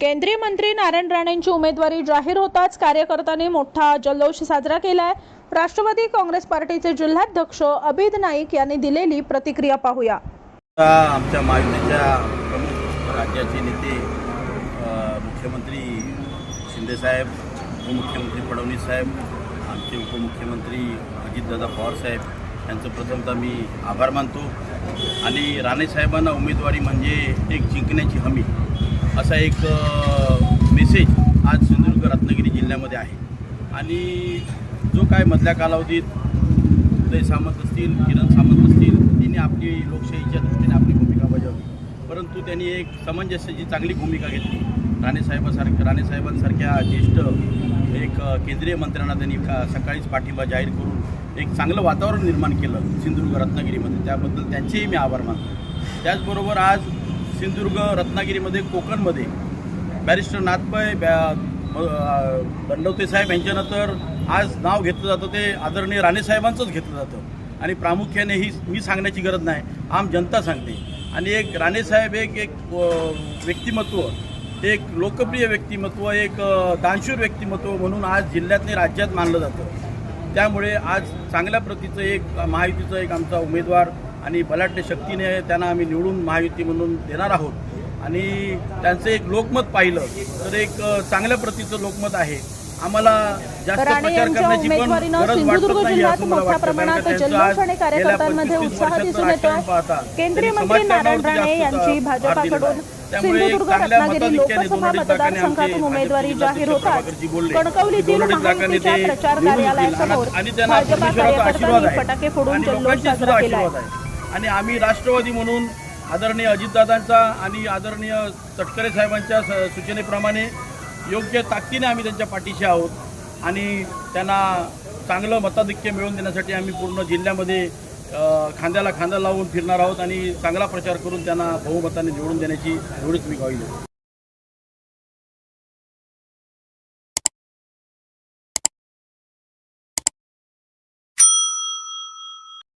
केंद्रीय मंत्री नारायण राणेंची उमेदवारी जाहीर होताच कार्यकर्त्यांनी मोठा जल्लोष साजरा केलाय. राष्ट्रवादी काँग्रेस पार्टीचे जिल्हाध्यक्ष अभिद नाईक यांनी दिलेली प्रतिक्रिया पाहूया. आमच्या महायुतीच्या प्रमुख राज्याचे नेते मुख्यमंत्री शिंदेसाहेब उपमुख्यमंत्री फडणवीस साहेब आमचे उपमुख्यमंत्री अजितदादा पवारसाहेब यांचं प्रथमतः मी आभार मानतो. आणि राणे साहेबांना उमेदवारी म्हणजे एक जिंकण्याची हमी. असा एक मेसेज आज सिंधुदुर्ग रत्नागिरी जिल्ह्यामध्ये आहे. आणि जो काय मधल्या कालावधीत उदय सामंत असतील किरण सामंत असतील त्यांनी आपली लोकशाहीच्या दृष्टीने आपली भूमिका बजावली. परंतु त्यांनी एक सामंजस्याची चांगली भूमिका घेतली. राणेसाहेबासारख्या राणेसाहेबांसारख्या ज्येष्ठ एक केंद्रीय मंत्र्यांना त्यांनी का सकाळीच पाठिंबा जाहीर करून एक चांगलं वातावरण निर्माण केलं सिंधुदुर्ग रत्नागिरीमध्ये. त्याबद्दल त्यांचेही मी आभार मानतो. त्याचबरोबर आज सिंधुदुर्ग रत्नागिरीमध्ये कोकणमध्ये. बॅरिस्टर नाथपय बॅ दंडवते साहेब यांच्यानंतर आज नाव घेतलं जातं. ते आदरणीय राणेसाहेबांचंच घेतलं जातं. आणि प्रामुख्याने ही मी सांगण्याची गरज नाही. आम जनता सांगते. आणि एक राणेसाहेब एक एक व्यक्तिमत्व एक लोकप्रिय व्यक्तिमत्व एक दानशूर व्यक्तिमत्व म्हणून आज जिल्ह्यातले राज्यात मानलं जातं. त्यामुळे आज चांगल्या प्रतीचं एक महायुतीचं एक आमचा उमेदवार आणि बलाढ्य शक्तीने त्यांना आम्ही निवडून महायुती म्हणून देणार आहोत आणि त्यांचं एक लोकमत पाहिलं तर एक चांगल्या प्रतीचं लोकमत आहे आम्हाला जास्त प्रचार करण्याची पण गरज वाटत नाही असं मला वाटतं. कारण त्यांचं आज गेल्या कार्यकर्त्यांमध्ये 25-30 उत्साह वर्षाचं. राजकारण पाहता त्यांनी समाजकारणावरती राणे जास्त भर दिलेला भाजपाकडून आहे. त्यामुळे चांगल्या मताधिक्याने आमचे भाजपचे बोलले. ते निवडून आणि त्यांना परमेश्वराचा आशीर्वाद आणि लोकांचे सुद्धा आशीर्वाद आहे आणि आम्ही राष्ट्रवादी म्हणून आदरणीय अजितदादांचा आणि आदरणीय तटकरे साहेबांच्या स- सूचनेप्रमाणे योग्य ताकदीने आम्ही त्यांच्या पाठीशी आहोत आणि त्यांना चांगलं मताधिक्य मिळवून देण्यासाठी आम्ही पूर्ण जिल्ह्यामध्ये खांद्याला खांदा लावून फिरणार आहोत आणि चांगला प्रचार करून त्यांना बहुमताने निवडून देण्याची एवढीच मी ग्वाही